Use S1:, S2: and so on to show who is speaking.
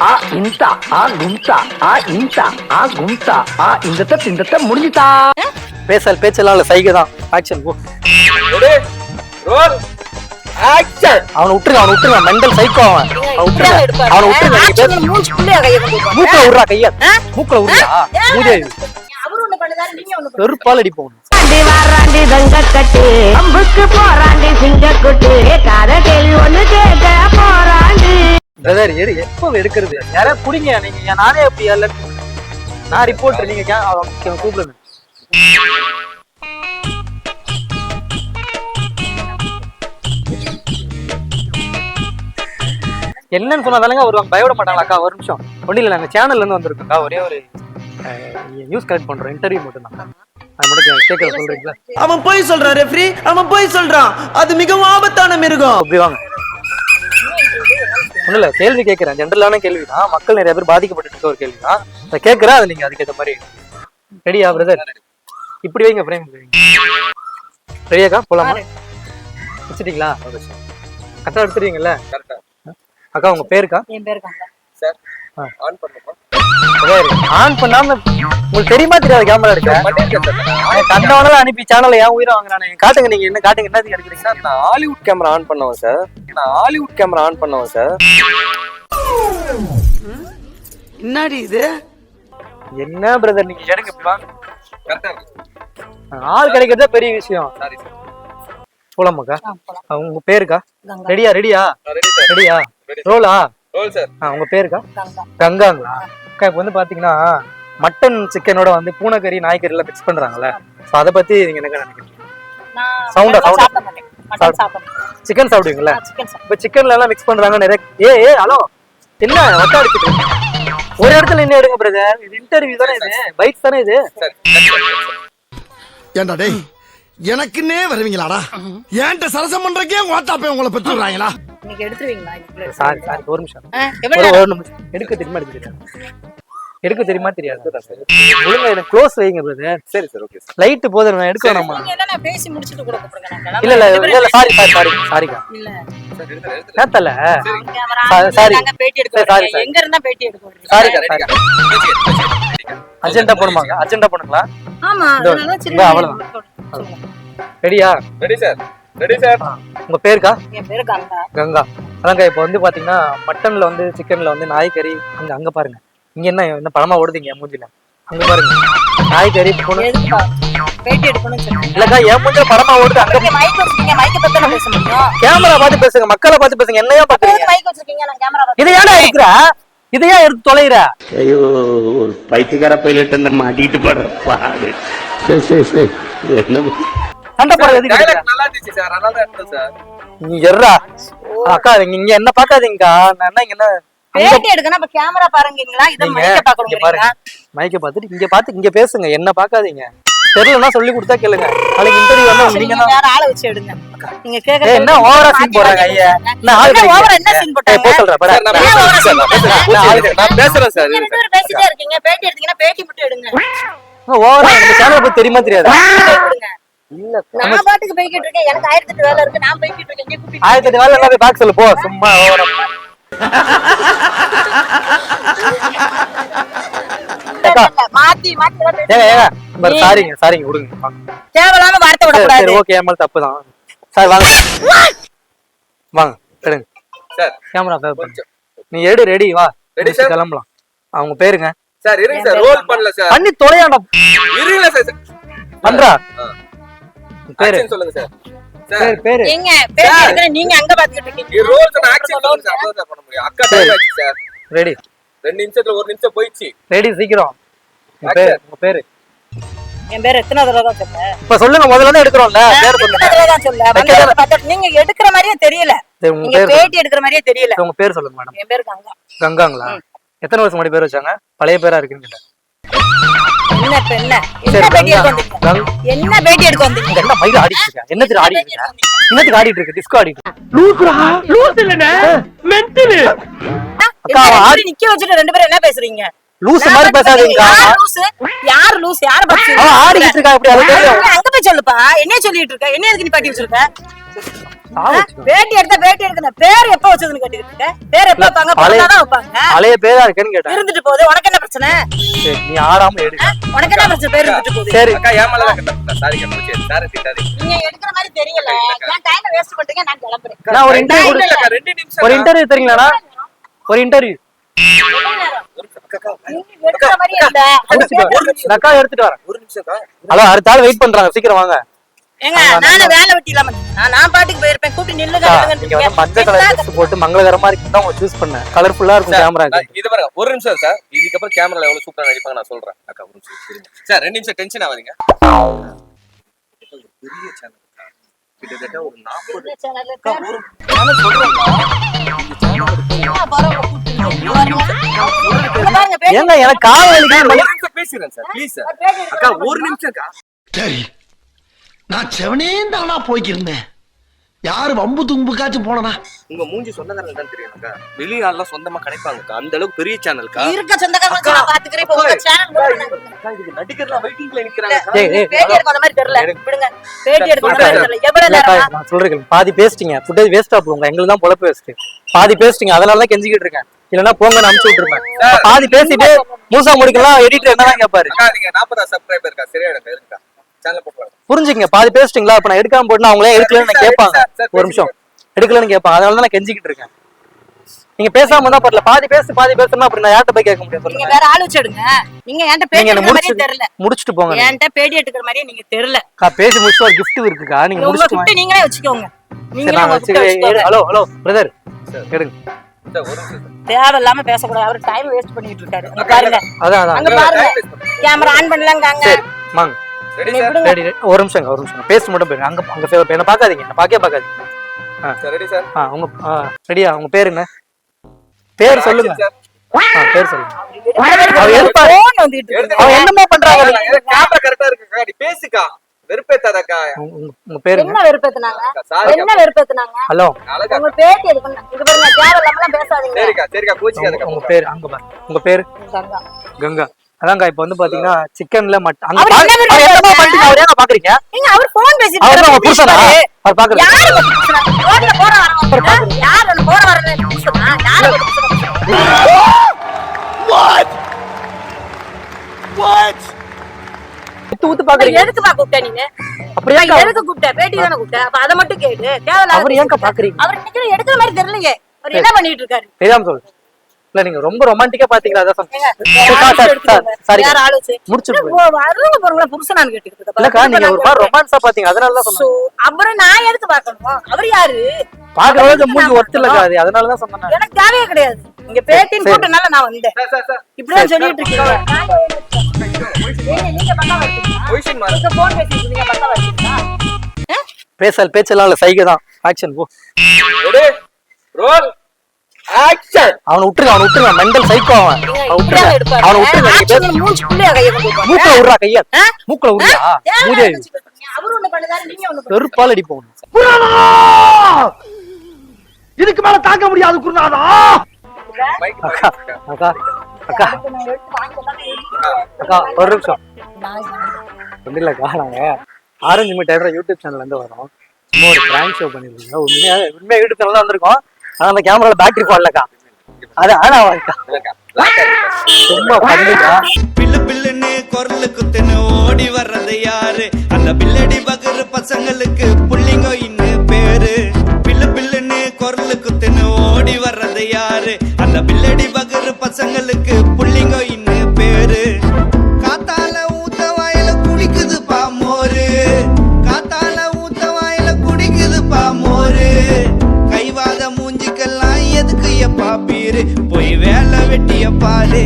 S1: ஆ இந்த ஆ கும்தா ஆ இந்த ஆ கும்தா ஆ இந்த தத் இந்த தத் முடிஞ்சுதா?
S2: பேசல் பேச்செல்லாம் இல்ல சைகை தான் ஆக்ஷன் போ
S3: ரோல் ஆக்ஷன்
S2: அவனை விட்டுருங்க அவனை விட்டுருங்க மெண்டல் சைக்கோ அவன். அவனை விட்டுருங்க அவனை விட்டுருங்க நீங்க பேச-
S4: மூச்சுக்குள்ளே கையை.
S2: மூக்குல விடுறா கையா. மூக்குல விடுறா.
S4: ஏன்?
S2: மூதே
S4: அவரு ஒண்ணு பண்ணுதாரு, நீங்க ஒண்ணு பண்ணுங்க.
S2: பெருப்பால் அடிப்போம்
S5: வாராண்டி வாராண்டி தங்க கட்டு அம்புக்கு போராண்டி சிங்க குட்டு காத கேள்வி ஒண்ணு கேட்க போராண்டி
S2: பிரதர் எடு எப்போ எடுக்கிறது? யாராவது புடிங்க நீங்க நானே அப்படி இல்ல நான் ரிப்போர்ட்டர் நீங்க கூப்பிடுங்க என்னன்னு சொன்னாதானங்க வருவாங்க. பயப்பட மாட்டாங்களா அக்கா ஒரு நிமிஷம். ஒன்றும் இல்லை நாங்கள் சேனல்ல இருந்து வந்திருக்கோம்க்கா ஒரே ஒரு நியூஸ் கலெக்ட் பண்றோம் இன்டர்வியூ மட்டும் மட்டும் கேட்கற சொல்றீங்களா?
S6: அவன் போய் சொல்றான் ரெஃப்ரி அவன் போய் சொல்றான். அது மிகவும் ஆபத்தான மிருகம்.
S2: அப்படி வாங்க. ஒண்ணும் இல்ல கேள்வி கேட்கிறேன் ஜென்ரலான கேள்வி தான் மக்கள் நிறைய பேர் பாதிக்கப்பட்டு இருக்க ஒரு கேள்வி தான் அதை கேட்கிறேன் அது நீங்க அதுக்கேற்ற மாதிரி ரெடியா பிரதர் இப்படி வைங்க பிரேம் ரெடியாக்கா போலாமா? வச்சுட்டீங்களா? கரெக்டா எடுத்துறீங்கல்ல அக்கா உங்க பேருக்கா?
S4: என் பேரு கங்கா.
S3: சார். ஆன் பண்ணுமா
S2: ஆன் பண்ணாம உங்களுக்கு தெரியுமா தெரியாது கேமரா எடுக்க? கண்டவனால அனுப்பி சேனல்ல ஏன் உயிரை வாங்குறானே. காட்டுங்க நீங்க என்ன காட்டுங்க என்ன எடுக்கிறீங்க
S3: சார் நான் ஹாலிவுட் கேமரா ஆன் பண்ணவன் சார். நான் ஹாலிவுட் கேமரா ஆன் பண்ணவன் சார்.
S6: என்னடி இது?
S2: என்ன பிரதர் நீங்க
S3: கரெக்டா
S2: ஆள் கிடைக்கிறதே பெரிய விஷயம். போலாமாக்கா? உங்க பேருக்கா. ரெடியா ரெடியா?
S3: Ready sir.
S2: ரெடியா. ரோலா?
S3: Role sir.
S2: ஆ, உங்க பேருக்கா?
S4: கங்கா.
S2: கங்காங்களா? அக்கா இப்போ வந்து பாத்தீங்கன்னா மட்டன் சிக்கனோட வந்து பூனைக்கறி நாய்க்கறி எல்லாம் மிக்ஸ் பண்றாங்கல்ல. ஸோ அதை பத்தி நீங்க என்ன நினைக்கிறீங்க?
S4: சாப்பிட மாட்டேன்.
S2: சிக்கன் சாப்பிடுவீங்களா. இப்போ சிக்கன்ல எல்லாம் மிக்ஸ் பண்றாங்க நிறைய ஏ ஏ ஹலோ என்ன வட்டா அடிச்சிட்டு? ஒரு இடத்துல என்ன எடுங்க பிரதர் இது இன்டர்வியூ தானே இது? பைக் தானே இது?
S7: ஏண்டா டேய் எனக்குன்னே வருவீங்களாடா? ஏன்ட்ட சரசம் பண்றக்கே ஓட்டாப்பே உங்களை பெற்று விடுறாங்களா
S4: இன்னைக்கு எடுத்துருவீங்களா?
S2: சாரி சாரி ஒரு நிமிஷம். ஒரு நிமிஷம். எடுக்க தெரியுமா எடுக்க தெரியாது? எடுக்க தெரியுமா தெரியாது. ஒழுங்கா எனக்கு க்ளோஸ் வைங்க பிரதர்
S3: சரி சார் ஓகே சார்.
S2: லைட் போதும் நான் எடுக்க வேணாமா?
S4: என்னன்னா பேசி முடிச்சிட்டு கூட கூப்பிடுங்க.
S2: இல்ல இல்ல இல்ல இல்ல சாரி சாரி சாரி சாரிக்கா
S4: இல்ல.
S3: சார்
S2: நேத்தல.
S4: நான் கேமரா
S2: சா-
S4: ஆன்
S2: sorry.
S4: பண்ணி பேட்டி எடுக்க
S2: சரி, sorry,
S4: வர்றீங்க.
S2: sorry.
S4: எங்க இருந்தா பேட்டி எடுக்க?
S2: சாரிக்கா சாரி அர்ஜென்டா போடுமாங்க அர்ஜென்டா பண்ணுங்களா
S4: ஆமா, சரி,
S2: அவ்வளவுதான். ரெடியா
S3: ரெடி சார் ரெடி சார்
S2: உங்க பேருக்கா?
S4: என் பேரு கங்கா.
S2: கங்கா. அதாங்க இப்போ வந்து பாத்தீங்கன்னா மட்டன்ல வந்து சிக்கன்ல வந்து நாய்க்கறி அங்க அங்க பாருங்க. இங்க என்ன என்ன பழமா ஓடுதீங்க மூஞ்சில? அங்க பாருங்க. நாய்க்கறி பூனை. இல்லக்கா என் மூஞ்சில ஓடுது அங்க
S4: வச்சிருக்கீங்க, பேச முடியும்.
S2: கேமரா பார்த்து பேசுங்க மக்களை பார்த்து பேசுங்க என்னையா பாக்குறீங்க
S4: எதுக்கு mic வச்சிருக்கீங்க? நான் camera பார்த்து-
S2: இதை ஏன்டா எடுக்கிற? இதை ஏன் எடுத்து தொலைகிற
S8: ஐயோ ஒரு பைத்தியக்கார பைலட் அந்த மாட்டிட்டு படுற பாடு. சரி சரி சரி என்ன?
S2: சண்டை போடுறது
S3: நல்லா இருந்துச்சு சார். அதனால தான் எடுத்தேன் சார்.
S2: நீ எர்றா. அக்கா இங்க என்ன பாக்காதீங்கக்கா நான் என்ன இங்க என்ன
S4: பேட்டி எடுக்கணும், அப்ப camera பாருங்கீங்களா? இதை
S2: இங்க
S4: பார்க்கணுங்கிறீங்களா?
S2: பாருங்க. மைக்க பார்த்துட்டு இங்க பார்த்து இங்க பேசுங்க. என்ன பாக்காதீங்க தெரியலன்னா சொல்லி கொடுத்தா கேளுங்க. நாளைக்கு இன்டர்வியூ வந்து நீங்க
S4: வேற ஆளை வச்சு எடுங்க. நீங்க கேக்குறது
S2: ஏய், என்ன ஓவரா சீன் போடுறாங்க
S4: மாத்தி
S2: ஐயா. நான் ஆள்.
S4: ஓவரா என்ன
S2: ஏய்,
S4: போட்டாங்க?
S2: போ சொல்றேன் படா.
S3: சார் நான் பேசுறேன் நான் பேசுறேன். சார்.
S4: நீங்க ரெண்டு பேரும் பேசிட்டே இருக்கீங்க. பேட்டி எடுத்தீங்கன்னா பேட்டி மட்டும் எடுங்க
S2: ஓவரா நம்ம சேனல் பத்தி தெரியுமா தெரியாது. இல்ல
S4: நான் பாட்டுக்கு போய்கிட்டு இருக்கேன். எனக்கு ஆயிரத்தி எட்டு வேலை இருக்கு. நான் போய்கிட்டு இருக்கேன். இங்கே கூப்பிட்டு
S2: ஆயிரத்தி எட்டு வேலை போய் பார்க்க சொல்லு போ சும்மா.
S4: மாத்தி மாத்தி
S2: சாரிங்க சாரிங்க விடுங்க.
S4: தேவையில்லாம வார்த்தை
S2: சரி
S4: விடக்கூடாது.
S2: சரி ஓகே ஏமால் தப்பு தான். சார் வாங்க. வாங்க எடுங்க.
S3: சார்
S2: கேமரா ஃபேவர் நீ எடு ரெடி வா. முடிச்சு
S3: sir?
S2: கிளம்பலாம். அவங்க பேருங்க.
S3: சார் இருங்க சார். ரோல் பண்ணல சார்.
S2: பண்ணி தொலையாண்டா.
S3: இருங்க சார்.
S2: பண்றா. பேரு.
S3: சொல்லுங்க சார் சார்
S2: பேரு. பேரு
S4: நீங்க அங்க பாத்துக்கிட்டு இருக்கீங்க?
S3: சொல்லுங்க சார் பண்ண முடியும். அக்கா டைம் ஆச்சு சார்
S2: ரெடி
S3: ரெண்டு நிமிஷத்துல ஒரு நிமிஷம் போயிடுச்சு.
S2: ரெடி சீக்கிரம். உங்க பேரு உங்க பேரு.
S4: என் பேர் எத்தனை தடவை தான் சொல்ல
S2: இப்ப சொல்லுங்க முதல்ல எடுக்கிறோம்ல. பேர் சொல்லுங்க.
S4: தான் சொல்ல நீங்க எடுக்கிற மாதிரியே தெரியல. நீங்க
S2: பேர்
S4: பேட்டி எடுக்கிற மாதிரியே தெரியல.
S2: உங்க பேர் சொல்லுங்க மேடம்
S4: என் பேர் கங்கா.
S2: கங்காங்களா? எத்தனை வருஷம் முன்னாடி பேர் வச்சாங்க? பழைய பேரா இருக்குன்னு
S4: என்ன இப்ப என்ன? என்ன பேட்டி
S2: கங்கா.
S4: எடுக்க வந்தீங்க?
S2: கங்-
S4: என்ன பேட்டி எடுக்க வந்தீங்க?
S2: இங்க என்ன மயில ஆடிட்டு இருக்க? என்னத்துக்கு ஆடிட்டு இருக்க? என்னத்துக்கு ஆடிட்டு இருக்கு? டிஸ்கோ ஆடிட்டு இருக்கு? அக்கா,
S4: என்ன
S2: அவன்
S4: இப்படி நிக்க வச்சுட்டு ரெண்டு பேரும் என்ன பேசுறீங்க?
S2: லூசு
S4: நான்
S2: மாதிரி பேசாதீங்க
S4: யார் லூசு? யார் லூசு? யார பத்தி
S2: ஆடிக்கிட்டு இருக்கா? தெரியும்
S4: அங்க போய் சொல்லுப்பா. என்ன சொல்லிட்டு இருக்க? என்ன எதுக்கு நீ பாட்டி வச்சிருக்க? பேட்டி எடுத்தா பேட்டி எடுக்கணும். பேர் எப்ப வச்சதுன்னு கேட்டுக்கிட்டு பேர் எப்ப வைப்பாங்க?
S2: பழைய-
S4: பிறந்தாதான் வைப்பாங்க.
S2: பழைய பேரா இருக்கேன்னு கேட்டேன்.
S4: இருந்துட்டு போகுது. உனக்கு என்ன பிரச்சனை?
S2: நீ எடு.
S4: உனக்கு என்ன பிரச்சனை? பேர் இருந்துட்டு போகுது.
S2: சரி.
S3: அக்கா ஏமால சாரி
S4: நீங்க எடுக்கிற மாதிரி தெரியல. டைம் வேஸ்ட் பண்றீங்க? நான் கிளம்புறேன்.
S2: நான் ஒரு இன்டர்வியூ.
S3: ரெண்டு நிமிஷம்
S2: ஒரு இன்டர்வியூ தெரியுங்களாண்ணா? ஒரு இன்டர்வியூ
S4: நீங்க எடுக்கிற மாதிரி இல்ல.
S2: முடிச்சுட்டு அக்கா எடுத்துட்டு வரேன்.
S3: ஒரு நிமிஷம் அக்கா.
S2: ஹலோ அடுத்த ஆள் வெயிட் பண்றாங்க. சீக்கிரம் வாங்க.
S4: ஏங்க நானும் வேலை வெட்டி இல்லாம நான் நான் பாட்டுக்கு போயிருப்பேன். கூட்டி நில்லுங்க
S2: மஞ்சள் கலர் ட்ரெஸ் போட்டு மங்களகரமா இருக்கு தான் சூஸ் பண்ணேன். கலர்ஃபுல்லா இருக்கும் கேமரா
S3: இது பாருங்க ஒரு நிமிஷம் சார். இதுக்கப்புறம் கேமரால எவ்வளவு சூப்பரா நடிப்பாங்க நான் சொல்றேன். அக்கா ஒரு நிமிஷம் இருங்க. சார் ரெண்டு நிமிஷம் டென்ஷன் ஆகாதீங்க. பெரிய சேனல் கிட்டத்தட்ட ஒரு நாற்பது
S2: ஏங்க எனக்கு
S3: நிமிஷம் பேசுறேன் சார். Please sir. அக்கா ஒரு நிமிஷம் அக்கா.
S7: சரி. நான் செவனே தானா போய்க்கிருந்தேன். யாரு வம்பு தும்புக்காச்சும் போனனா?
S3: உங்க மூஞ்சி சொந்தக்காரங்க தான் தெரியும் அக்கா. வெளிய ஆள்லாம் சொந்தமா கிடைப்பாங்க அந்த அளவுக்கு பெரிய சேனல்க்கா
S4: இருக்க சொந்தக்காரங்க நான் பாத்துக்கிறேன். இப்ப உங்க சேனல்
S3: நடிகர்லாம் வெயிட்டிங்ல நிக்கிறாங்க
S2: ஏய், ஏய்,
S4: பேட்டி எடுக்க அந்த மாதிரி தெரியல. விடுங்க. பேட்டி எடுக்க அந்த மாதிரி தெரியல. எவ்வளவு
S2: இல்லக்கா,
S4: நேரம்?
S2: நான் சொல்றேன் பாதி பேசிட்டீங்க ஃபுட்டேஜ் வேஸ்டா போங்க எங்களுக்கு தான் பொழப்பு வேஸ்ட் பாதி பேசிட்டீங்க அதனால தான் கெஞ்சிக்கிட்டு இருக்கேன். இல்லன்னா போங்க அனுப்பிச்சு விட்டுருப்பேன். பாதி பேசிட்டு மூசா முடிக்கலாம். எடிட்டர் என்னதான் கேட்பாரு
S3: நீங்க நாற்பதா சப்ஸ்கிரைபர் இருக்கா சரியா எனக்கு இருக்கா?
S2: புரிஞ்சுங்க பாதி பேசிட்டீங்களா? இப்ப நான் எடுக்காம போட்டுனா அவங்களே எடுக்கலன்னு கேட்பாங்க. ஒரு நிமிஷம். எடுக்கலன்னு கேட்பாங்க. அதனால தான் நான் கெஞ்சிக்கிட்டு இருக்கேன். நீங்க பேசாம இருந்தா பரல பாதி பேசி பாதி பேசணும் அப்படி நான் யார்கிட்ட போய் கேட்க முடியும்
S4: நீங்க வேற ஆள் வச்சு எடுங்க. நீங்க என்கிட்ட
S2: என்ன
S4: எடுக்கிற
S2: முடிச்சு
S4: தெரியல.
S2: முடிச்சுட்டு போங்க
S4: என்கிட்ட பேட்டி எடுக்கிற மாதிரியே நீங்க தெரியல.
S2: அக்கா, பேசி முடிச்சு ஒரு gift இருக்குக்கா. நீங்க
S4: உங்க
S2: முடிச்சுட்டு
S4: கிட்ட நீங்களே வச்சுக்கோங்க. நீங்களே உங்க வச்சுக்கோங்க.
S2: ஹலோ ஹலோ பிரதர் எடுங்க.
S3: சார் ஒரு நிமிஷம் சார்.
S4: தேவையில்லாம பேசக்கூடாது. அவர் டைம் வேஸ்ட் பண்ணிட்டு இருக்காரு. அங்க பாருங்க
S2: அதான். அதான்
S4: அங்க பாருங்க. கேமரா ஆன் பண்ணலாங்க
S2: சரி வாங்க.
S3: ரெடி.
S2: ஒரு நிமிஷம் ஒரு நிமிஷம். பேசி மட்டும் போயிருங்க அங்க அங்க ஃபேவர் என்ன பார்க்காதீங்க. என்ன பார்க்கவே பார்க்காதீங்க.
S3: சார் ரெடி சார்
S2: ஆ உங்க ஆ ரெடியா? உங்க பேர் என்ன? பேர் சொல்லுங்க.
S3: சார்
S2: ஆ பேர் சொல்லுங்க. என்னமா பண்றாங்க?
S3: கேமரா கரெக்டா இருக்குக்கா நீ பேசுக்கா. வெறுப்பேத்தாதக்கா
S2: உங்க- பேர் என்ன?
S4: வெறுப்பேத்துனாங்க?
S3: சாரி
S4: என்ன வெறுப்பேத்துனாங்க?
S2: ஹலோ.
S4: உங்க பேட்டி இங்க பாருங்க பேசாதீங்க.
S3: சரிக்கா சரிக்கா
S2: உங்க
S3: கோச்சிக்காதக்கா
S2: உங்க பேர் அங்க பாரு. உங்க பேர். கங்கா. அதாங்க இப்ப வந்து பாத்தீங்கன்னா சிக்கன்ல மட்டன் அங்க
S4: அவர்
S2: ஏங்க பாக்குறீங்க?
S4: ஏங்க அவர் போன் பேசிட்டு
S2: அவர் உங்க. புருஷனா? அவர் பாக்குறது
S4: யாரு உங்க புருஷனா? ரோட்ல போற வரவங்க யார்? ஒண்ணு போற வரல புருஷனா? யாரு உங்க புருஷனா?
S2: ஊத்து ஊத்து பாக்குறீங்க?
S4: எதுக்குப்பா கூப்பிட்ட நீங்க?
S2: அப்படியே
S4: எதுக்கு கூப்பிட்ட? பேட்டி தானே கூப்பிட்ட? அப்ப அதை மட்டும் கேளு. தேவையில்லாத
S2: அவர் ஏங்க பாக்குறீங்க?
S4: அவர் நிக்கிற எடுக்கிற மாதிரி தெரியலையே. அவர் என்ன பண்ணிட்டு இருக்காரு?
S2: தெரியாம சொல்லு. இல்ல நீங்க ரொம்ப ரொமான்டிக்கா பாத்தீங்களா? அதான். இல்லக்கா நீங்க ஒரு மாதிரி ரொமான்ஸா பாத்தீங்க. அதனால தான்
S4: அப்புறம் நான் எதுக்கு பார்க்கணும் அவர் யாரு?
S2: பாக்குறவங்க மூஞ்சி ஒருத்தலக்கா அது. அதனால தான் சொன்னேன்
S4: எனக்கு தேவையே கிடையாது. இங்க பேட்டின்னு
S2: சரி.
S4: கூட்டனால நான் வந்தேன்.
S3: Sir sir sir.
S4: இப்படிதான் சொல்லிட்டு இருக்கீங்க?
S2: பேசல் பேச்செல்லாம் இல்ல சைகை தான். ஆக்ஷன் போ.
S3: Ready roll.
S2: அவனை விட்டுருங்க அவனை விட்டுருங்க மெண்டல் சைக்கோ அவன்.
S4: நீங்க
S2: அவனை விட்டுருங்க விட்டுருங்க. மூக்கல விடுறா கையா? மூக்கல விடுறா மூதே. வெறுப்பால் அடிப்போம்
S7: இதுக்கு மேல தாங்க முடியாது குருநாதா.
S2: அக்கா அக்கா அக்கா. அக்கா ஒரு நிமிஷம். ஒன்றும் இல்லைக்கா நாங்க ஆரஞ்சு மீட்டர் யூடியூப் சேனல்ல இருந்து வரோம். சும்மா ஒரு பிராங்க் ஷோ பண்ணிருக்கோம். உண்மையா உண்மையா யூடியூப் சேனல் தான் வந்திருக்கோம். ஆனா அந்த கேமரால பேட்டரி போடலக்கா அது ஆனா ரொம்ப சும்மா பண்ணிக்கா
S6: பில்லு பில்லுன்னு குரலு குத்துன்னு ஓடி வர்றது யாரு? அந்த பில்லடி பகரு பசங்களுக்கு புள்ளிங்கோ இன்னும் பேரு. பில்லு பில்லுன்னு குரலு குத்துன்னு ஓடி வர்றது யாரு? அந்த பில்லடி பகரு பசங்களுக்கு போய் வேலை வெட்டிய பாரு